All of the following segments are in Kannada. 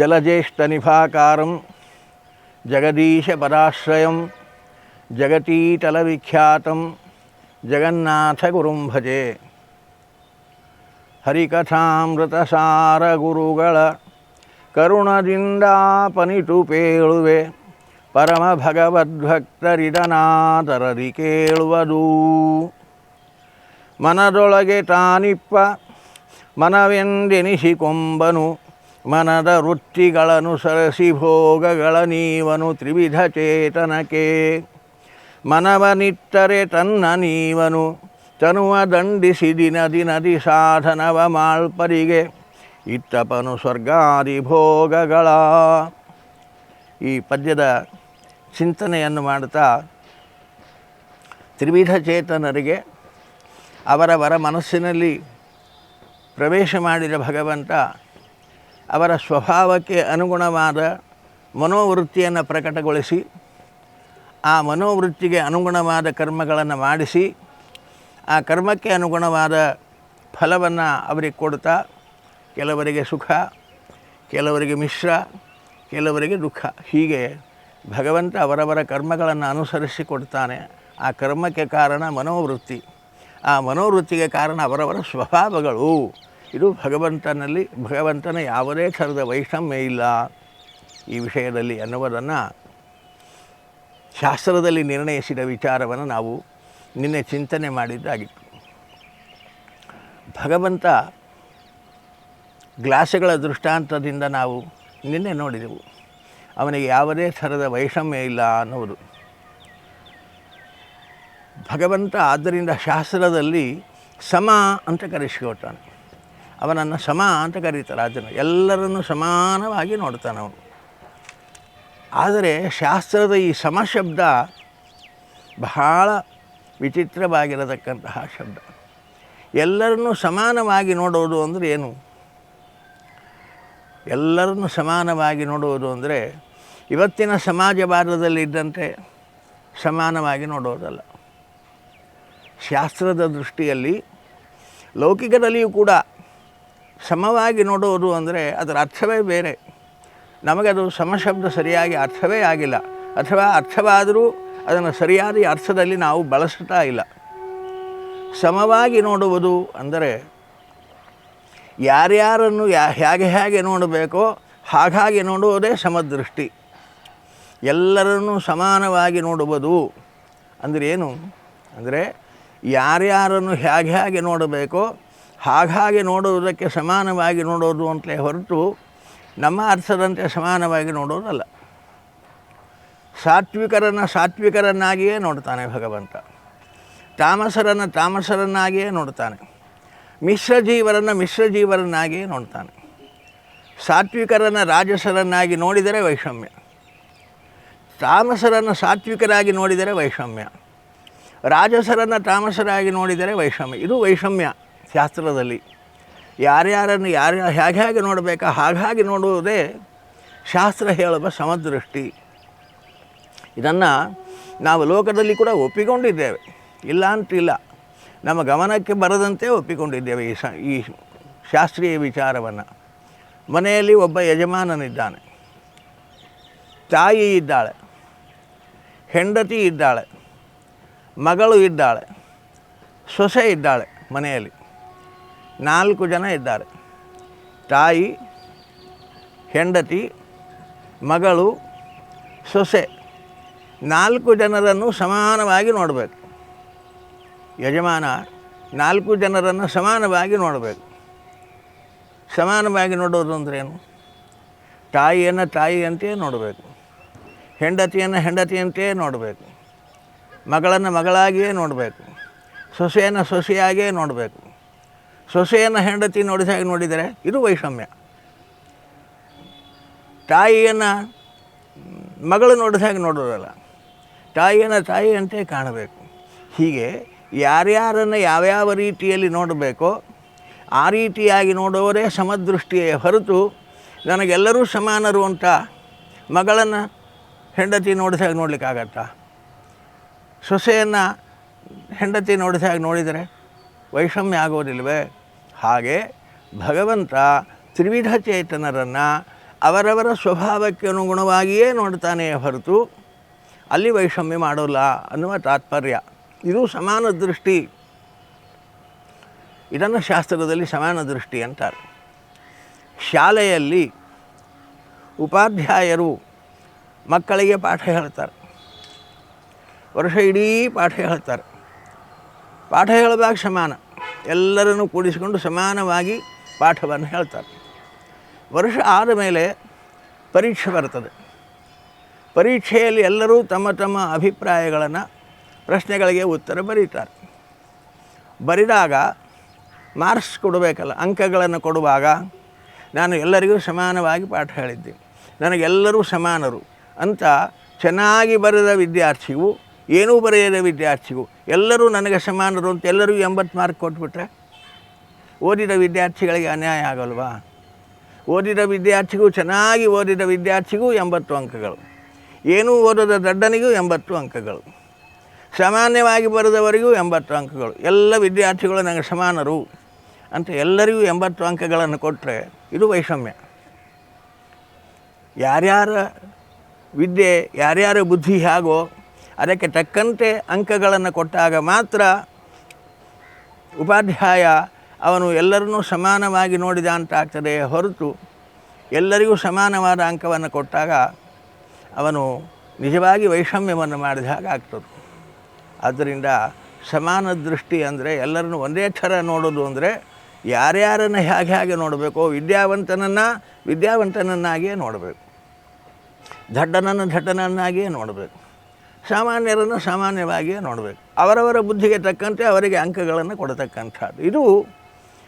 ಜಲಜ್ಯೇಷ್ಠನಿಭಾಕಾರಂ ಜಗದೀಶಪದಾಶ್ರಯಂ ಜಗತೀತಲವಿಖ್ಯಾತಂ ಜಗನ್ನಾಥಗುರುಂ ಭಜೆ ಹರಿಕಥಾಮೃತಸಾರ ಗುರುಗಳ ಕರುಣದಿಂದಾಪನಿತು ಪೇಳುವೆ ಪರಮ ಭಗವದ್ಭಕ್ತರಿದನಾದರದಿ ಕೇಳುವುದು ಮನದೊಳಗೆ ತಾನಿಪ್ಪ ಮನವೆಂದೆನಿಸಿಕೊಂಬನು ಮನದ ವೃತ್ತಿಗಳನ್ನು ಸರಸಿ ಭೋಗಗಳ ನೀವನು ತ್ರಿವಿಧ ಚೇತನಕೆ ಮನವನಿಟ್ಟರೆ ತನ್ನ ನೀವನು, ತನುವ ದಂಡಿಸಿ ದಿನ ದಿನದಿ ಸಾಧನವ ಮಾಲ್ಪರಿಗೆ ಇತ್ತಪನು ಸ್ವರ್ಗಾದಿ ಭೋಗಗಳ. ಈ ಪದ್ಯದ ಚಿಂತನೆಯನ್ನು ಮಾಡುತ್ತಾ ತ್ರಿವಿಧ ಚೇತನರಿಗೆ ಅವರವರ ಮನಸ್ಸಿನಲ್ಲಿ ಪ್ರವೇಶ ಮಾಡಿದ ಭಗವಂತ ಅವರ ಸ್ವಭಾವಕ್ಕೆ ಅನುಗುಣವಾದ ಮನೋವೃತ್ತಿಯನ್ನು ಪ್ರಕಟಗೊಳಿಸಿ, ಆ ಮನೋವೃತ್ತಿಗೆ ಅನುಗುಣವಾದ ಕರ್ಮಗಳನ್ನು ಮಾಡಿಸಿ, ಆ ಕರ್ಮಕ್ಕೆ ಅನುಗುಣವಾದ ಫಲವನ್ನು ಅವರಿಗೆ ಕೊಡ್ತಾ ಕೆಲವರಿಗೆ ಸುಖ, ಕೆಲವರಿಗೆ ಮಿಶ್ರ, ಕೆಲವರಿಗೆ ದುಃಖ. ಹೀಗೆ ಭಗವಂತ ಅವರವರ ಕರ್ಮಗಳನ್ನು ಅನುಸರಿಸಿ ಕೊಡ್ತಾನೆ. ಆ ಕರ್ಮಕ್ಕೆ ಕಾರಣ ಮನೋವೃತ್ತಿ. ಆ ಮನೋವೃತ್ತಿಗೆ ಕಾರಣ ಅವರವರ ಸ್ವಭಾವಗಳು. ಇದು ಭಗವಂತನಲ್ಲಿ, ಭಗವಂತನ ಯಾವುದೇ ಥರದ ವೈಷಮ್ಯ ಇಲ್ಲ. ಈ ವಿಷಯದಲ್ಲಿ ಅನ್ನುವುದನ್ನು ಶಾಸ್ತ್ರದಲ್ಲಿ ನಿರ್ಣಯಿಸಿದ ವಿಚಾರವನ್ನು ನಾವು ನಿನ್ನೆ ಚಿಂತನೆ ಮಾಡಿದ್ದಾಗಿತ್ತು. ಭಗವಂತ ಗ್ಲಾಸ್ಗಳ ದೃಷ್ಟಾಂತದಿಂದ ನಾವು ನಿನ್ನೆ ನೋಡಿದೆವು. ಅವನಿಗೆ ಯಾವುದೇ ಥರದ ವೈಷಮ್ಯ ಇಲ್ಲ ಅನ್ನುವುದು. ಭಗವಂತ ಆದ್ದರಿಂದ ಶಾಸ್ತ್ರದಲ್ಲಿ ಸಮ ಅಂತ ಕರೆಸಿಕೊಳ್ತಾನೆ ಅವನನ್ನು ಸಮ ಅಂತ ಕರೀತಾರೆ ಅದನ್ನು ಎಲ್ಲರನ್ನು ಸಮಾನವಾಗಿ ನೋಡ್ತಾನೆ ಅವನು. ಆದರೆ ಶಾಸ್ತ್ರದ ಈ ಸಮಶಬ್ದ ಬಹಳ ವಿಚಿತ್ರವಾಗಿರತಕ್ಕಂತಹ ಶಬ್ದ. ಎಲ್ಲರನ್ನು ಸಮಾನವಾಗಿ ನೋಡೋದು ಅಂದರೆ ಏನು? ಎಲ್ಲರನ್ನು ಸಮಾನವಾಗಿ ನೋಡುವುದು ಅಂದರೆ ಇವತ್ತಿನ ಸಮಾಜ ಸಮಾಜವಾದದಲ್ಲಿದ್ದಂತೆ ಸಮಾನವಾಗಿ ನೋಡೋದಲ್ಲ. ಶಾಸ್ತ್ರದ ದೃಷ್ಟಿಯಲ್ಲಿ ಲೌಕಿಕದಲ್ಲಿಯೂ ಕೂಡ ಸಮವಾಗಿ ನೋಡುವುದು ಅಂದರೆ ಅದರ ಅರ್ಥವೇ ಬೇರೆ. ನಮಗದು ಸಮಶಬ್ದ ಸರಿಯಾಗಿ ಅರ್ಥವೇ ಆಗಿಲ್ಲ. ಅಥವಾ ಅರ್ಥವಾದರೂ ಅದನ್ನು ಸರಿಯಾದ ಅರ್ಥದಲ್ಲಿ ನಾವು ಬಳಸ್ತಾ ಇಲ್ಲ. ಸಮವಾಗಿ ನೋಡುವುದು ಅಂದರೆ ಯಾರ್ಯಾರನ್ನು ಯಾ ಹೇಗೆ ಹೇಗೆ ನೋಡಬೇಕೋ ಹಾಗಾಗಿ ನೋಡುವುದೇ ಸಮದೃಷ್ಟಿ. ಎಲ್ಲರನ್ನೂ ಸಮಾನವಾಗಿ ನೋಡುವುದು ಅಂದರೆ ಏನು? ಅಂದರೆ ಯಾರ್ಯಾರನ್ನು ಹೇಗೆ ಹೇಗೆ ನೋಡಬೇಕೋ ಹಾಗಾಗಿ ನೋಡುವುದಕ್ಕೆ ಸಮಾನವಾಗಿ ನೋಡೋದು ಅಂತಲೇ ಹೊರತು ನಮ್ಮ ಅರ್ಥದಂತೆ ಸಮಾನವಾಗಿ ನೋಡೋದಲ್ಲ. ಸಾತ್ವಿಕರನ್ನು ಸಾತ್ವಿಕರನ್ನಾಗಿಯೇ ನೋಡ್ತಾನೆ ಭಗವಂತ. ತಾಮಸರನ್ನು ತಾಮಸರನ್ನಾಗಿಯೇ ನೋಡ್ತಾನೆ. ಮಿಶ್ರ ಜೀವರನ್ನು ಮಿಶ್ರ ಜೀವರನ್ನಾಗಿಯೇ ನೋಡ್ತಾನೆ. ಸಾತ್ವಿಕರನ್ನು ರಾಜಸರನ್ನಾಗಿ ನೋಡಿದರೆ ವೈಷಮ್ಯ. ತಾಮಸರನ್ನು ಸಾತ್ವಿಕರಾಗಿ ನೋಡಿದರೆ ವೈಷಮ್ಯ. ರಾಜಸರನ್ನು ತಾಮಸರಾಗಿ ನೋಡಿದರೆ ವೈಷಮ್ಯ. ಇದು ವೈಷಮ್ಯ. ಶಾಸ್ತ್ರದಲ್ಲಿ ಯಾರ್ಯಾರನ್ನು ಯಾರು ಹೇಗೆ ಹೇಗೆ ನೋಡಬೇಕಾ ಹಾಗಾಗಿ ನೋಡುವುದೇ ಶಾಸ್ತ್ರ ಹೇಳುವ ಸಮದೃಷ್ಟಿ. ಇದನ್ನು ನಾವು ಲೋಕದಲ್ಲಿ ಕೂಡ ಒಪ್ಪಿಕೊಂಡಿದ್ದೇವೆ. ಇಲ್ಲ ಅಂತಿಲ್ಲ. ನಮ್ಮ ಗಮನಕ್ಕೆ ಬರದಂತೆ ಒಪ್ಪಿಕೊಂಡಿದ್ದೇವೆ ಈ ಸ ಈ ಶಾಸ್ತ್ರೀಯ ವಿಚಾರವನ್ನು. ಮನೆಯಲ್ಲಿ ಒಬ್ಬ ಯಜಮಾನನಿದ್ದಾನೆ. ತಾಯಿ ಇದ್ದಾಳೆ. ಹೆಂಡತಿ ಇದ್ದಾಳೆ. ಮಗಳು ಇದ್ದಾಳೆ. ಸೊಸೆ ಇದ್ದಾಳೆ ಮನೆಯಲ್ಲಿ. ನಾಲ್ಕು ಜನ ಇದ್ದಾರೆ. ತಾಯಿ, ಹೆಂಡತಿ, ಮಗಳು, ಸೊಸೆ. ನಾಲ್ಕು ಜನರನ್ನು ಸಮಾನವಾಗಿ ನೋಡಬೇಕು. ಯಜಮಾನ ನಾಲ್ಕು ಜನರನ್ನು ಸಮಾನವಾಗಿ ನೋಡಬೇಕು. ಸಮಾನವಾಗಿ ನೋಡೋದು ಅಂದ್ರೇನು ತಾಯಿಯನ್ನು ತಾಯಿಯಂತೆಯೇ ನೋಡಬೇಕು. ಹೆಂಡತಿಯನ್ನು ಹೆಂಡತಿಯಂತೆಯೇ ನೋಡಬೇಕು. ಮಗಳನ್ನು ಮಗಳಾಗಿಯೇ ನೋಡಬೇಕು. ಸೊಸೆಯನ್ನು ಸೊಸೆಯಾಗಿಯೇ ನೋಡಬೇಕು. ಸೊಸೆಯನ್ನು ಹೆಂಡತಿ ನೋಡಿದಾಗ ನೋಡಿದರೆ ಇದು ವೈಷಮ್ಯ. ತಾಯಿಯನ್ನು ಮಗಳು ನೋಡಿದಾಗ ನೋಡೋದಲ್ಲ. ತಾಯಿಯನ್ನು ತಾಯಿಯಂತೆ ಕಾಣಬೇಕು. ಹೀಗೆ ಯಾರ್ಯಾರನ್ನು ಯಾವ್ಯಾವ ರೀತಿಯಲ್ಲಿ ನೋಡಬೇಕೋ ಆ ರೀತಿಯಾಗಿ ನೋಡುವವರೇ ಸಮದೃಷ್ಟಿಯೇ ಹೊರತು ನನಗೆಲ್ಲರೂ ಸಮಾನರು ಅಂತ ಮಗಳನ್ನು ಹೆಂಡತಿ ನೋಡಿದಾಗ ನೋಡಲಿಕ್ಕಾಗತ್ತಾ ಸೊಸೆಯನ್ನು ಹೆಂಡತಿ ನೋಡಿದಾಗ ನೋಡಿದರೆ ವೈಷಮ್ಯ ಆಗೋದಿಲ್ವೇ? ಹಾಗೆ ಭಗವಂತ ತ್ರಿವಿಧ ಚೇತನರನ್ನು ಅವರವರ ಸ್ವಭಾವಕ್ಕೆ ಅನುಗುಣವಾಗಿಯೇ ನೋಡ್ತಾನೆ ಹೊರತು ಅಲ್ಲಿ ವೈಷಮ್ಯ ಮಾಡೋಲ್ಲ ಅನ್ನುವ ತಾತ್ಪರ್ಯ. ಇದು ಸಮಾನ ದೃಷ್ಟಿ. ಇದನ್ನು ಶಾಸ್ತ್ರದಲ್ಲಿ ಸಮಾನ ದೃಷ್ಟಿ ಅಂತಾರೆ. ಶಾಲೆಯಲ್ಲಿ ಉಪಾಧ್ಯಾಯರು ಮಕ್ಕಳಿಗೆ ಪಾಠ ಹೇಳ್ತಾರೆ. ವರ್ಷ ಇಡೀ ಪಾಠ ಹೇಳ್ತಾರೆ. ಪಾಠ ಹೇಳುವಾಗ ಸಮಾನ. ಎಲ್ಲರನ್ನು ಕೂಡಿಸಿಕೊಂಡು ಸಮಾನವಾಗಿ ಪಾಠವನ್ನು ಹೇಳ್ತಾರೆ. ವರ್ಷ ಆದ ಮೇಲೆ ಪರೀಕ್ಷೆ ಬರ್ತದೆ. ಪರೀಕ್ಷೆಯಲ್ಲಿ ಎಲ್ಲರೂ ತಮ್ಮ ತಮ್ಮ ಅಭಿಪ್ರಾಯಗಳನ್ನು, ಪ್ರಶ್ನೆಗಳಿಗೆ ಉತ್ತರ ಬರೀತಾರೆ. ಬರೆದಾಗ ಮಾರ್ಕ್ಸ್ ಕೊಡಬೇಕಲ್ಲ, ಅಂಕಗಳನ್ನು ಕೊಡುವಾಗ ನಾನು ಎಲ್ಲರಿಗೂ ಸಮಾನವಾಗಿ ಪಾಠ ಹೇಳಿದ್ದೆ. ನನಗೆಲ್ಲರೂ ಸಮಾನರು ಅಂತ ಚೆನ್ನಾಗಿ ಬರೆದ ವಿದ್ಯಾರ್ಥಿಗೂ ಏನೂ ಬರೆಯದ ವಿದ್ಯಾರ್ಥಿಗೂ ಎಲ್ಲರೂ ನನಗೆ ಸಮಾನರು ಅಂತ ಎಲ್ಲರಿಗೂ ಎಂಬತ್ತು ಮಾರ್ಕ್ ಕೊಟ್ಬಿಟ್ರೆ ಓದಿದ ವಿದ್ಯಾರ್ಥಿಗಳಿಗೆ ಅನ್ಯಾಯ ಆಗಲ್ವಾ? ಓದಿದ ವಿದ್ಯಾರ್ಥಿಗೂ ಚೆನ್ನಾಗಿ ಓದಿದ ವಿದ್ಯಾರ್ಥಿಗೂ ಎಂಬತ್ತು ಅಂಕಗಳು. ಏನೂ ಓದದ ದಡ್ಡನಿಗೂ ಎಂಬತ್ತು ಅಂಕಗಳು. ಸಾಮಾನ್ಯವಾಗಿ ಬರೆದವರಿಗೂ ಎಂಬತ್ತು ಅಂಕಗಳು. ಎಲ್ಲ ವಿದ್ಯಾರ್ಥಿಗಳು ನನಗೆ ಸಮಾನರು ಅಂತ ಎಲ್ಲರಿಗೂ ಎಂಬತ್ತು ಅಂಕಗಳನ್ನು ಕೊಟ್ಟರೆ ಇದು ವೈಷಮ್ಯ. ಯಾರ್ಯಾರ ವಿದ್ಯೆ, ಯಾರ್ಯಾರ ಬುದ್ಧಿ ಹೇಗೋ ಅದಕ್ಕೆ ತಕ್ಕಂತೆ ಅಂಕಗಳನ್ನು ಕೊಟ್ಟಾಗ ಮಾತ್ರ ಉಪಾಧ್ಯಾಯ ಅವನು ಎಲ್ಲರನ್ನೂ ಸಮಾನವಾಗಿ ನೋಡಿದ ಅಂತ ಆಗ್ತದೆ ಹೊರತು ಎಲ್ಲರಿಗೂ ಸಮಾನವಾದ ಅಂಕವನ್ನು ಕೊಟ್ಟಾಗ ಅವನು ನಿಜವಾಗಿ ವೈಷಮ್ಯವನ್ನು ಮಾಡಿದ ಹಾಗೆ ಆಗ್ತದೆ. ಆದ್ದರಿಂದ ಸಮಾನ ದೃಷ್ಟಿ ಅಂದರೆ ಎಲ್ಲರನ್ನು ಒಂದೇ ಥರ ನೋಡೋದು ಅಂದರೆ ಯಾರ್ಯಾರನ್ನು ಹೇಗೆ ಹೇಗೆ ನೋಡಬೇಕು, ವಿದ್ಯಾವಂತನನ್ನು ವಿದ್ಯಾವಂತನನ್ನಾಗಿಯೇ ನೋಡಬೇಕು, ದಡ್ಡನನ್ನು ದಡ್ಡನನ್ನಾಗಿಯೇ ನೋಡಬೇಕು. ಸಾಮಾನ್ಯರನ್ನು ಸಾಮಾನ್ಯವಾಗಿಯೇ ನೋಡಬೇಕು. ಅವರವರ ಬುದ್ಧಿಗೆ ತಕ್ಕಂತೆ ಅವರಿಗೆ ಅಂಕಗಳನ್ನು ಕೊಡತಕ್ಕಂಥದ್ದು. ಇದು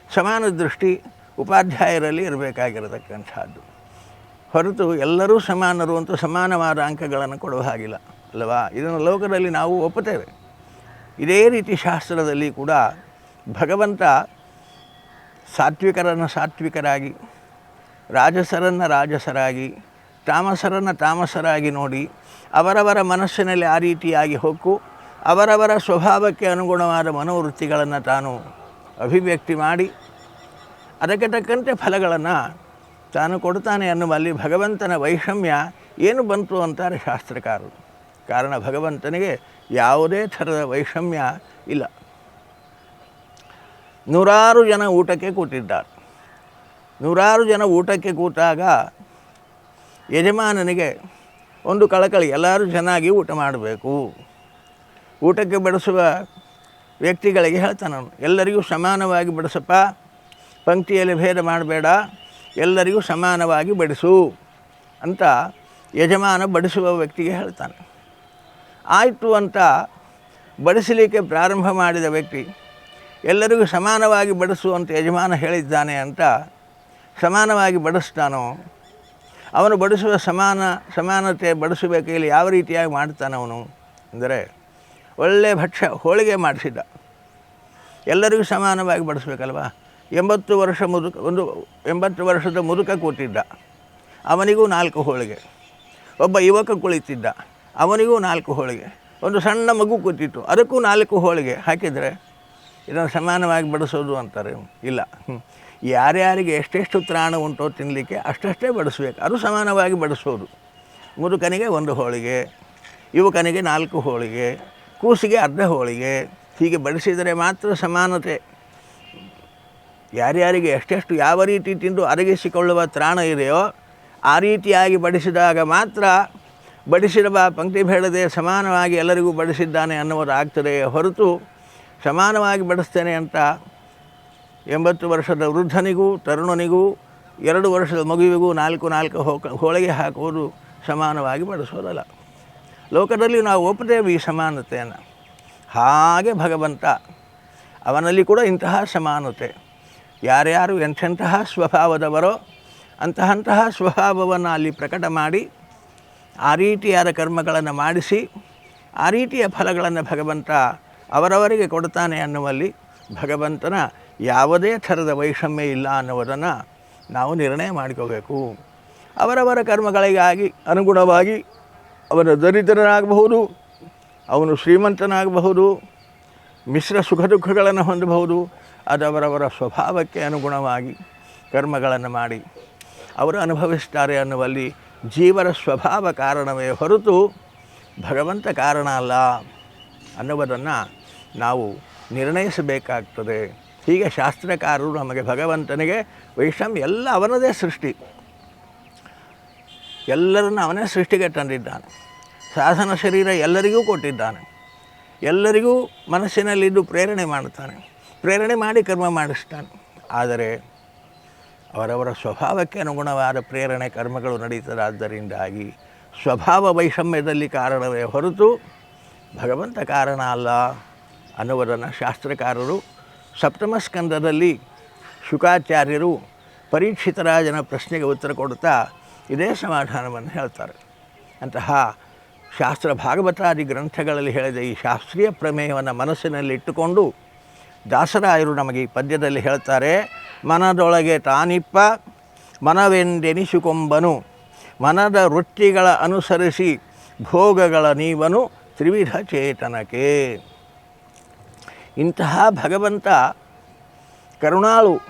ಸಮಾನ ದೃಷ್ಟಿ ಉಪಾಧ್ಯಾಯರಲ್ಲಿ ಇರಬೇಕಾಗಿರತಕ್ಕಂಥದ್ದು. ಹೊರತು ಎಲ್ಲರೂ ಸಮಾನರು ಅಂತ ಸಮಾನವಾದ ಅಂಕಗಳನ್ನು ಕೊಡುವ ಹಾಗಿಲ್ಲ, ಅಲ್ಲವಾ? ಇದನ್ನು ಲೋಕದಲ್ಲಿ ನಾವು ಒಪ್ಪುತ್ತೇವೆ. ಇದೇ ರೀತಿ ಶಾಸ್ತ್ರದಲ್ಲಿ ಕೂಡ ಭಗವಂತ ಸಾತ್ವಿಕರನ್ನು ಸಾತ್ವಿಕರಾಗಿ, ರಾಜಸರನ್ನು ರಾಜಸರಾಗಿ ತಾಮಸರನ್ನು ತಾಮಸರಾಗಿ ನೋಡಿ ಅವರವರ ಮನಸ್ಸಿನಲ್ಲಿ ಆ ರೀತಿಯಾಗಿ ಹೊಕ್ಕು, ಅವರವರ ಸ್ವಭಾವಕ್ಕೆ ಅನುಗುಣವಾದ ಮನೋವೃತ್ತಿಗಳನ್ನು ತಾನು ಅಭಿವ್ಯಕ್ತಿ ಮಾಡಿ, ಅದಕ್ಕೆ ತಕ್ಕಂತೆ ಫಲಗಳನ್ನು ತಾನು ಕೊಡ್ತಾನೆ ಅನ್ನುವಲ್ಲಿ ಭಗವಂತನ ವೈಷಮ್ಯ ಏನು ಬಂತು ಅಂತಾರೆ ಶಾಸ್ತ್ರಕಾರರು. ಕಾರಣ ಭಗವಂತನಿಗೆ ಯಾವುದೇ ಥರದ ವೈಷಮ್ಯ ಇಲ್ಲ. ನೂರಾರು ಜನ ಊಟಕ್ಕೆ ಕೂತಿದ್ದಾರೆ. ನೂರಾರು ಜನ ಊಟಕ್ಕೆ ಕೂತಾಗ ಯಜಮಾನನಿಗೆ ಒಂದು ಕಳಕಳಿ, ಎಲ್ಲರೂ ಚೆನ್ನಾಗಿ ಊಟ ಮಾಡಬೇಕು. ಊಟಕ್ಕೆ ಬಡಿಸುವ ವ್ಯಕ್ತಿಗಳಿಗೆ ಹೇಳ್ತಾನೆ ಅವನು, ಎಲ್ಲರಿಗೂ ಸಮಾನವಾಗಿ ಬಡಿಸಪ್ಪ, ಪಂಕ್ತಿಯಲ್ಲಿ ಭೇದ ಮಾಡಬೇಡ, ಎಲ್ಲರಿಗೂ ಸಮಾನವಾಗಿ ಬಡಿಸು ಅಂತ ಯಜಮಾನ ಬಡಿಸುವ ವ್ಯಕ್ತಿಗೆ ಹೇಳ್ತಾನೆ. ಆಯಿತು ಅಂತ ಬಡಿಸಲಿಕ್ಕೆ ಪ್ರಾರಂಭ ಮಾಡಿದ ವ್ಯಕ್ತಿ, ಎಲ್ಲರಿಗೂ ಸಮಾನವಾಗಿ ಬಡಿಸು ಅಂತ ಯಜಮಾನ ಹೇಳಿದ್ದಾನೆ ಅಂತ ಸಮಾನವಾಗಿ ಬಡಿಸ್ತಾನೋ ಅವನು ಬಡಿಸುವ ಸಮಾನ, ಸಮಾನತೆ ಬಡಿಸಬೇಕು, ಇಲ್ಲಿ ಯಾವ ರೀತಿಯಾಗಿ ಮಾಡ್ತಾನೆ ಅವನು? ಅಂದರೆ ಒಳ್ಳೆಯ ಭಕ್ಷ್ಯ ಹೋಳಿಗೆ ಮಾಡಿಸಿದ್ದ. ಎಲ್ಲರಿಗೂ ಸಮಾನವಾಗಿ ಬಡಿಸ್ಬೇಕಲ್ವಾ? ಎಂಬತ್ತು ವರ್ಷ ಮುದುಕ, ಒಂದು, ಎಂಬತ್ತು ವರ್ಷದ ಮುದುಕ ಕೂತಿದ್ದ. ಅವನಿಗೂ ನಾಲ್ಕು ಹೋಳಿಗೆ. ಒಬ್ಬ ಯುವಕ ಕುಳಿತಿದ್ದ. ಅವನಿಗೂ ನಾಲ್ಕು ಹೋಳಿಗೆ. ಒಂದು ಸಣ್ಣ ಮಗು ಕೂತಿತ್ತು. ಅದಕ್ಕೂ ನಾಲ್ಕು ಹೋಳಿಗೆ. ಹಾಕಿದರೆ ಇದನ್ನು ಸಮಾನವಾಗಿ ಬಡಿಸೋದು ಅಂತಾರೆ. ಇಲ್ಲ. ಯಾರ್ಯಾರಿಗೆ ಎಷ್ಟೆಷ್ಟು ತ್ರಾಣ ಉಂಟೋ ತಿನ್ನಲಿಕ್ಕೆ ಅಷ್ಟಷ್ಟೇ ಬಡಿಸ್ಬೇಕು. ಅದು ಸಮಾನವಾಗಿ ಬಡಿಸೋದು. ಮುದುಕನಿಗೆ ಒಂದು ಹೋಳಿಗೆ, ಯುವಕನಿಗೆ ನಾಲ್ಕು ಹೋಳಿಗೆ, ಕೂಸಿಗೆ ಅರ್ಧ ಹೋಳಿಗೆ, ಹೀಗೆ ಬಡಿಸಿದರೆ ಮಾತ್ರ ಸಮಾನತೆ. ಯಾರ್ಯಾರಿಗೆ ಎಷ್ಟೆಷ್ಟು ಯಾವ ರೀತಿ ತಿಂದು ಅರಗಿಸಿಕೊಳ್ಳುವ ತ್ರಾಣ ಇದೆಯೋ ಆ ರೀತಿಯಾಗಿ ಬಡಿಸಿದಾಗ ಮಾತ್ರ ಬಡಿಸಿದ ಪಂಕ್ತಿ ಬೇಡದೆ ಸಮಾನವಾಗಿ ಎಲ್ಲರಿಗೂ ಬಡಿಸಿದ್ದಾನೆ ಅನ್ನೋದು ಆಗ್ತದೆ ಹೊರತು ಸಮಾನವಾಗಿ ಬಡಿಸ್ತೇನೆ ಅಂತ ಎಂಬತ್ತು ವರ್ಷದ ವೃದ್ಧನಿಗೂ, ತರುಣನಿಗೂ, ಎರಡು ವರ್ಷದ ಮಗುವಿಗೂ ನಾಲ್ಕು ನಾಲ್ಕು ಹೋಕ, ಹೋಳಿಗೆ ಹಾಕುವುದು ಸಮಾನವಾಗಿ ಬಳಸೋದಲ್ಲ. ಲೋಕದಲ್ಲಿ ನಾವು ಒಪ್ಪುತ್ತೇವೆ ಈ ಸಮಾನತೆಯನ್ನು. ಹಾಗೆ ಭಗವಂತ ಅವನಲ್ಲಿ ಕೂಡ ಇಂತಹ ಸಮಾನತೆ. ಯಾರ್ಯಾರು ಎಂಥೆಂತಹ ಸ್ವಭಾವದವರೋ ಅಂತಹಂತಹ ಸ್ವಭಾವವನ್ನು ಅಲ್ಲಿ ಪ್ರಕಟ ಮಾಡಿ, ಆ ರೀತಿಯಾದ ಕರ್ಮಗಳನ್ನು ಮಾಡಿಸಿ, ಆ ರೀತಿಯ ಫಲಗಳನ್ನು ಭಗವಂತ ಅವರವರಿಗೆ ಕೊಡ್ತಾನೆ ಅನ್ನುವಲ್ಲಿ ಭಗವಂತನ ಯಾವುದೇ ಥರದ ವೈಷಮ್ಯ ಇಲ್ಲ ಅನ್ನುವುದನ್ನು ನಾವು ನಿರ್ಣಯ ಮಾಡಿಕೋಬೇಕು. ಅವರವರ ಕರ್ಮಗಳಿಗಾಗಿ ಅನುಗುಣವಾಗಿ ಅವರ ದರಿದ್ರನಾಗಬಹುದು, ಅವನು ಶ್ರೀಮಂತನಾಗಬಹುದು, ಮಿಶ್ರ ಸುಖ ದುಃಖಗಳನ್ನು ಹೊಂದಬಹುದು, ಅದು ಅವರವರ ಸ್ವಭಾವಕ್ಕೆ ಅನುಗುಣವಾಗಿ ಕರ್ಮಗಳನ್ನು ಮಾಡಿ ಅವರು ಅನುಭವಿಸ್ತಾರೆ ಅನ್ನುವಲ್ಲಿ ಜೀವರ ಸ್ವಭಾವ ಕಾರಣವೇ ಹೊರತು ಭಗವಂತ ಕಾರಣ ಅಲ್ಲ ಅನ್ನುವುದನ್ನು ನಾವು ನಿರ್ಣಯಿಸಬೇಕಾಗ್ತದೆ. ಹೀಗೆ ಶಾಸ್ತ್ರಕಾರರು ನಮಗೆ ಭಗವಂತನಿಗೆ ವೈಷಮ್ಯ ಎಲ್ಲ ಅವನದೇ ಸೃಷ್ಟಿ. ಎಲ್ಲರನ್ನು ಅವನೇ ಸೃಷ್ಟಿಗೆ ತಂದಿದ್ದಾನೆ. ಸಾಧನ ಶರೀರ ಎಲ್ಲರಿಗೂ ಕೊಟ್ಟಿದ್ದಾನೆ. ಎಲ್ಲರಿಗೂ ಮನಸ್ಸಿನಲ್ಲಿದ್ದು ಪ್ರೇರಣೆ ಮಾಡುತ್ತಾನೆ. ಪ್ರೇರಣೆ ಮಾಡಿ ಕರ್ಮ ಮಾಡಿಸ್ತಾನೆ. ಆದರೆ ಅವರವರ ಸ್ವಭಾವಕ್ಕೆ ಅನುಗುಣವಾದ ಪ್ರೇರಣೆ ಕರ್ಮಗಳು ನಡೀತದಾದ್ದರಿಂದಾಗಿ ಸ್ವಭಾವ ವೈಷಮ್ಯದಲ್ಲಿ ಕಾರಣವೇ ಹೊರತು ಭಗವಂತ ಕಾರಣ ಅಲ್ಲ ಅನ್ನುವುದನ್ನು ಶಾಸ್ತ್ರಕಾರರು ಸಪ್ತಮ ಸ್ಕಂದದಲ್ಲಿ ಶುಕಾಚಾರ್ಯರು ಪರೀಕ್ಷಿತರಾಜನ ಪ್ರಶ್ನೆಗೆ ಉತ್ತರ ಕೊಡುತ್ತಾ ಇದೇ ಸಮಾಧಾನವನ್ನು ಹೇಳ್ತಾರೆ. ಅಂತಹ ಶಾಸ್ತ್ರ ಭಾಗವತಾದಿ ಗ್ರಂಥಗಳಲ್ಲಿ ಹೇಳಿದ ಈ ಶಾಸ್ತ್ರೀಯ ಪ್ರಮೇಯವನ್ನು ಮನಸ್ಸಿನಲ್ಲಿಟ್ಟುಕೊಂಡು ದಾಸರಾಯರು ನಮಗೆ ಈ ಪದ್ಯದಲ್ಲಿ ಹೇಳ್ತಾರೆ, ಮನದೊಳಗೆ ತಾನಿಪ್ಪ, ಮನವೆಂದೆನಿಸಿಕೊಂಬನು, ಮನದ ವೃತ್ತಿಗಳ ಅನುಸರಿಸಿ ಭೋಗಗಳ ನೀವನು ತ್ರಿವಿಧ ಚೇತನಕ್ಕೆ ಇಂತಹ ಭಗವಂತ ಕರುಣಾಳು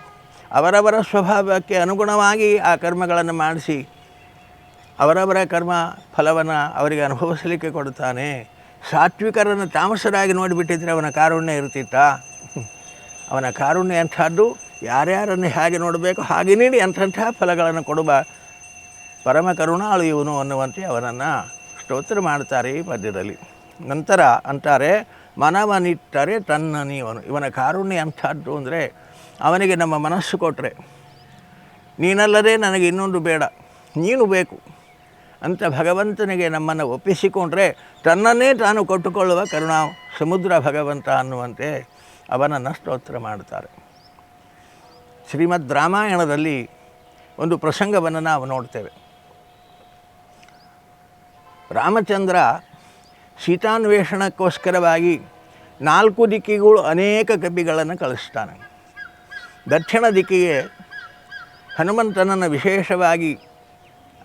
ಅವರವರ ಸ್ವಭಾವಕ್ಕೆ ಅನುಗುಣವಾಗಿ ಆ ಕರ್ಮಗಳನ್ನು ಮಾಡಿಸಿ ಅವರವರ ಕರ್ಮ ಫಲವನ್ನು ಅವರಿಗೆ ಅನುಭವಿಸಲಿಕ್ಕೆ ಕೊಡುತ್ತಾನೆ. ಸಾತ್ವಿಕರನ್ನು ತಾಮಸರಾಗಿ ನೋಡಿಬಿಟ್ಟಿದ್ರೆ ಅವನ ಕಾರುಣ್ಯ ಇರ್ತಿತ್ತ ಅವನ ಕಾರುಣ್ಯ ಅಂಥದ್ದು ಯಾರ್ಯಾರನ್ನು ಹೇಗೆ ನೋಡಬೇಕು? ಹಾಗೆ ನೀಡಿ ಅಂಥ ಫಲಗಳನ್ನು ಕೊಡುವ ಪರಮ ಕರುಣಾಳು ಇವನು ಅನ್ನುವಂತೆ ಅವನನ್ನು ಸ್ತೋತ್ರ ಮಾಡ್ತಾರೆ ಈ ಪದ್ಯದಲ್ಲಿ. ನಂತರ ಅಂತಾರೆ ಮನವನಿಟ್ಟರೆ ತನ್ನ ನೀವನು. ಇವನ ಕಾರುಣ್ಯ ಅಂಥದ್ದು ಅಂದರೆ ಅವನಿಗೆ ನಮ್ಮ ಮನಸ್ಸು ಕೊಟ್ಟರೆ ನೀನಲ್ಲದೆ ನನಗೆ ಇನ್ನೊಂದು ಬೇಡ, ನೀನು ಬೇಕು ಅಂತ ಭಗವಂತನಿಗೆ ನಮ್ಮನ್ನು ಒಪ್ಪಿಸಿಕೊಂಡ್ರೆ ತನ್ನನ್ನೇ ತಾನು ಕೊಟ್ಟುಕೊಳ್ಳುವ ಕರುಣಾ ಸಮುದ್ರ ಭಗವಂತ ಅನ್ನುವಂತೆ ಅವನನ್ನು ಸ್ತೋತ್ರ ಮಾಡ್ತಾರೆ ಶ್ರೀಮದ್ ರಾಮಾಯಣದಲ್ಲಿ ಒಂದು ಪ್ರಸಂಗವನ್ನು ನಾವು ನೋಡ್ತೇವೆ. ರಾಮಚಂದ್ರ ಸೀತಾನ್ವೇಷಣಕ್ಕೋಸ್ಕರವಾಗಿ ನಾಲ್ಕು ದಿಕ್ಕಿಗಳು ಅನೇಕ ಕಪಿಗಳನ್ನು ಕಳಿಸ್ತಾನೆ. ದಕ್ಷಿಣ ದಿಕ್ಕಿಗೆ ಹನುಮಂತನನ್ನು ವಿಶೇಷವಾಗಿ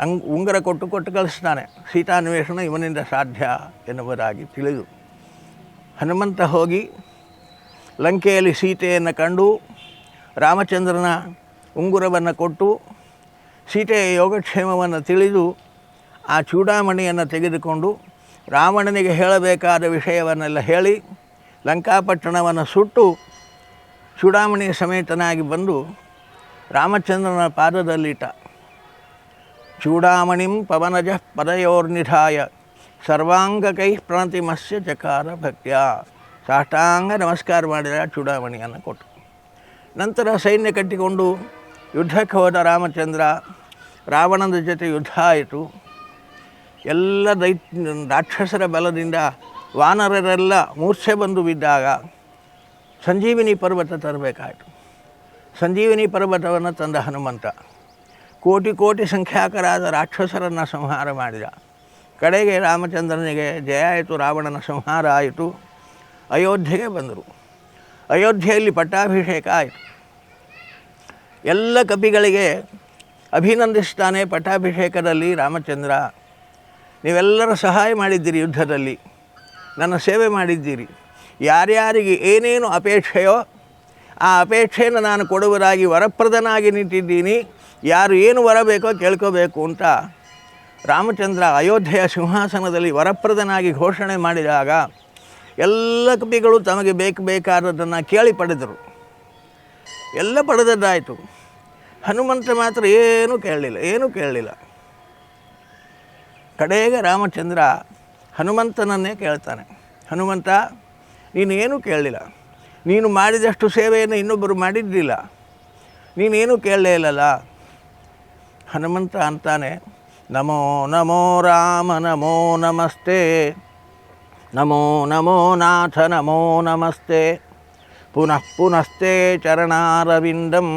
ಅಂಗ್ ಉಂಗರ ಕೊಟ್ಟು ಕೊಟ್ಟು ಕಳಿಸ್ತಾನೆ. ಸೀತಾನ್ವೇಷಣ ಇವನಿಂದ ಸಾಧ್ಯ ಎನ್ನುವುದಾಗಿ ತಿಳಿದು ಹನುಮಂತ ಹೋಗಿ ಲಂಕೆಯಲ್ಲಿ ಸೀತೆಯನ್ನು ಕಂಡು ರಾಮಚಂದ್ರನ ಉಂಗುರವನ್ನು ಕೊಟ್ಟು ಸೀತೆಯ ಯೋಗಕ್ಷೇಮವನ್ನು ತಿಳಿದು ಆ ಚೂಡಾಮಣಿಯನ್ನು ತೆಗೆದುಕೊಂಡು ರಾವಣನಿಗೆ ಹೇಳಬೇಕಾದ ವಿಷಯವನ್ನೆಲ್ಲ ಹೇಳಿ ಲಂಕಾಪಟ್ಟಣವನ್ನು ಸುಟ್ಟು ಚೂಡಾಮಣಿ ಸಮೇತನಾಗಿ ಬಂದು ರಾಮಚಂದ್ರನ ಪಾದದಲ್ಲಿಟ್ಟ. ಚೂಡಾಮಣಿಂ ಪವನಜ ಪದಯೋರ್ನಿಧಾಯ ಸರ್ವಾಂಗಕೈ ಪ್ರಣತಿಮಸ್ಯ ಚಕಾರ ಭಕ್ತ್ಯ. ಸಾಷ್ಟಾಂಗ ನಮಸ್ಕಾರ ಮಾಡಿದ ಚೂಡಾಮಣಿಯನ್ನು ಕೊಟ್ಟು. ನಂತರ ಸೈನ್ಯ ಕಟ್ಟಿಕೊಂಡು ಯುದ್ಧಕ್ಕೆ ಹೋದ ರಾಮಚಂದ್ರ ರಾವಣನ ಜೊತೆ ಯುದ್ಧ ಆಯಿತು. ಎಲ್ಲ ದೈತ್, ರಾಕ್ಷಸರ ಬಲದಿಂದ ವಾನರರೆಲ್ಲ ಮೂರ್ಛೆ ಬಂದು ಬಿದ್ದಾಗ ಸಂಜೀವಿನಿ ಪರ್ವತ ತರಬೇಕಾಯಿತು. ಸಂಜೀವಿನಿ ಪರ್ವತವನ್ನು ತಂದ ಹನುಮಂತ. ಕೋಟಿ ಕೋಟಿ ಸಂಖ್ಯಾಕರಾದ ರಾಕ್ಷಸರನ್ನು ಸಂಹಾರ ಮಾಡಿದ. ಕಡೆಗೆ ರಾಮಚಂದ್ರನಿಗೆ ಜಯ ಆಯಿತು, ರಾವಣನ ಸಂಹಾರ ಆಯಿತು. ಅಯೋಧ್ಯೆಗೆ ಬಂದರು. ಅಯೋಧ್ಯೆಯಲ್ಲಿ ಪಟ್ಟಾಭಿಷೇಕ ಆಯಿತು. ಎಲ್ಲ ಕಪಿಗಳಿಗೆ ಅಭಿನಂದಿಸ್ತಾನೆ ಪಟ್ಟಾಭಿಷೇಕದಲ್ಲಿ ರಾಮಚಂದ್ರ. ನೀವೆಲ್ಲರ ಸಹಾಯ ಮಾಡಿದ್ದೀರಿ ಯುದ್ಧದಲ್ಲಿ. ನನ್ನ ಸೇವೆ ಮಾಡಿದ್ದೀರಿ. ಯಾರ್ಯಾರಿಗೆ ಏನೇನು ಅಪೇಕ್ಷೆಯೋ ಆ ಅಪೇಕ್ಷೆಯನ್ನು ನಾನು ಕೊಡುವರಾಗಿ ವರಪ್ರದನಾಗಿ ನಿಂತಿದ್ದೀನಿ. ಯಾರು ಏನು ವರಬೇಕೋ ಕೇಳ್ಕೋಬೇಕು ಅಂತ ರಾಮಚಂದ್ರ ಅಯೋಧ್ಯೆಯ ಸಿಂಹಾಸನದಲ್ಲಿ ವರಪ್ರದನಾಗಿ ಘೋಷಣೆ ಮಾಡಿದಾಗ ಎಲ್ಲ ಕಪಿಗಳು ತಮಗೆ ಬೇಕು ಬೇಕಾದದ್ದನ್ನು ಕೇಳಿ ಪಡೆದರು. ಎಲ್ಲ ಪಡೆದದ್ದಾಯಿತು. ಹನುಮಂತ ಮಾತ್ರ ಏನೂ ಕೇಳಲಿಲ್ಲ ಏನೂ ಕೇಳಲಿಲ್ಲ. ಕಡೆಗೆ ರಾಮಚಂದ್ರ ಹನುಮಂತನನ್ನೇ ಕೇಳ್ತಾನೆ. ಹನುಮಂತ, ನೀನೇನು ಕೇಳಲಿಲ್ಲ. ನೀನು ಮಾಡಿದಷ್ಟು ಸೇವೆಯನ್ನು ಇನ್ನೊಬ್ಬರು ಮಾಡಿದ್ದಿಲ್ಲ. ನೀನೇನು ಕೇಳಲೇ ಇಲ್ಲಲ್ಲ. ಹನುಮಂತ ಅಂತಾನೆ, ನಮೋ ನಮೋ ರಾಮ, ನಮೋ ನಮಸ್ತೆ. ನಮೋ ನಮೋ ನಾಥ, ನಮೋ ನಮಸ್ತೆ. ಪುನಃ ಪುನಸ್ತೆ ಚರಣಾರವಿಂದಂ.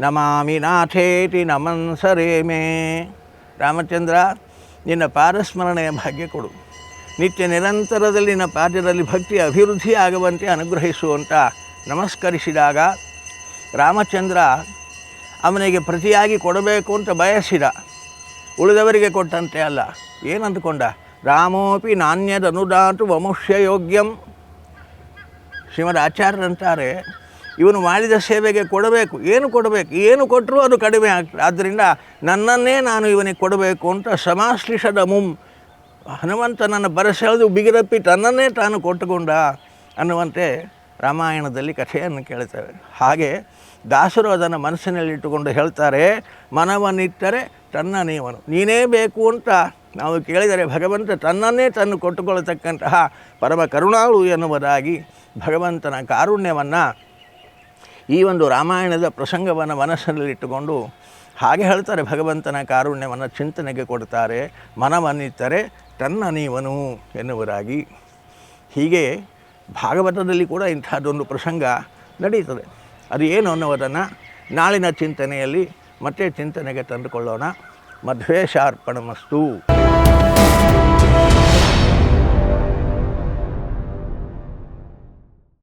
ನಮಾಮಿ ನಾಥೇತಿ ನಮನ್ಸರೇಮೇ ರಾಮಚಂದ್ರ ನಿನ್ನ ಪಾದಸ್ಮರಣೆಯ ಭಾಗ್ಯ ಕೊಡು. ನಿತ್ಯ ನಿರಂತರದಲ್ಲಿ ನಿನ್ನ ಪಾದ್ಯದಲ್ಲಿ ಭಕ್ತಿ ಅಭಿವೃದ್ಧಿ ಆಗುವಂತೆ ಅನುಗ್ರಹಿಸುವಂತ ನಮಸ್ಕರಿಸಿದಾಗ ರಾಮಚಂದ್ರ ಅವನಿಗೆ ಪ್ರತಿಯಾಗಿ ಕೊಡಬೇಕು ಅಂತ ಬಯಸಿದ. ಉಳಿದವರಿಗೆ ಕೊಟ್ಟಂತೆ ಅಲ್ಲ. ಏನಂದುಕೊಂಡ? ರಾಮೋಪಿ ನಾಣ್ಯದನುದಾತು ವಮುಷ್ಯ ಯೋಗ್ಯಂ. ಶ್ರೀಮದ್ ಆಚಾರ್ಯರಂತಾರೆ ಇವನು ಮಾಡಿದ ಸೇವೆಗೆ ಕೊಡಬೇಕು. ಏನು ಕೊಡಬೇಕು? ಏನು ಕೊಟ್ಟರೂ ಅದು ಕಡಿಮೆ ಆಗ್ತದೆ ಆದ್ದರಿಂದ ನನ್ನನ್ನೇ ನಾನು ಇವನಿಗೆ ಕೊಡಬೇಕು ಅಂತ ಸಮಾಶ್ಲಿಷದ ಮುಂ, ಹನುಮಂತನನ್ನು ಬರಸೆಳೆದು ಬಿಗಿರಪ್ಪಿ ತನ್ನನ್ನೇ ತಾನು ಕೊಟ್ಟುಕೊಂಡ ಅನ್ನುವಂತೆ ರಾಮಾಯಣದಲ್ಲಿ ಕಥೆಯನ್ನು ಕೇಳ್ತೇವೆ. ಹಾಗೆ ದಾಸರು ಅದನ್ನು ಮನಸ್ಸಿನಲ್ಲಿಟ್ಟುಕೊಂಡು ಹೇಳ್ತಾರೆ ಮನವನ್ನಿಟ್ಟರೆ ತನ್ನ ನೀವನು. ನೀನೇ ಬೇಕು ಅಂತ ನಾವು ಕೇಳಿದರೆ ಭಗವಂತ ತನ್ನನ್ನೇ ತನ್ನ ಕೊಟ್ಟುಕೊಳ್ಳತಕ್ಕಂತಹ ಪರಮ ಕರುಣಾಳು ಎನ್ನುವುದಾಗಿ ಭಗವಂತನ ಕಾರುಣ್ಯವನ್ನು ಈ ಒಂದು ರಾಮಾಯಣದ ಪ್ರಸಂಗವನ್ನು ಮನಸ್ಸಿನಲ್ಲಿಟ್ಟುಕೊಂಡು ಹಾಗೆ ಹೇಳ್ತಾರೆ ಭಗವಂತನ ಕಾರುಣ್ಯವನ್ನು ಚಿಂತನೆಗೆ ಕೊಡ್ತಾರೆ ಮನವನ್ನಿತ್ತರೆ ತನ್ನ ನೀವನು ಎನ್ನುವರಾಗಿ. ಹೀಗೆ ಭಾಗವತದಲ್ಲಿ ಕೂಡ ಇಂಥದ್ದೊಂದು ಪ್ರಸಂಗ ನಡೆಯುತ್ತದೆ ಅದು ಏನು ಅನ್ನೋದನ್ನು ನಾಳಿನ ಚಿಂತನೆಯಲ್ಲಿ ಮತ್ತೆ ಚಿಂತನೆಗೆ ತಂದುಕೊಳ್ಳೋಣ. ಮಧ್ವೇಶಾರ್ಪಣಮಸ್ತು.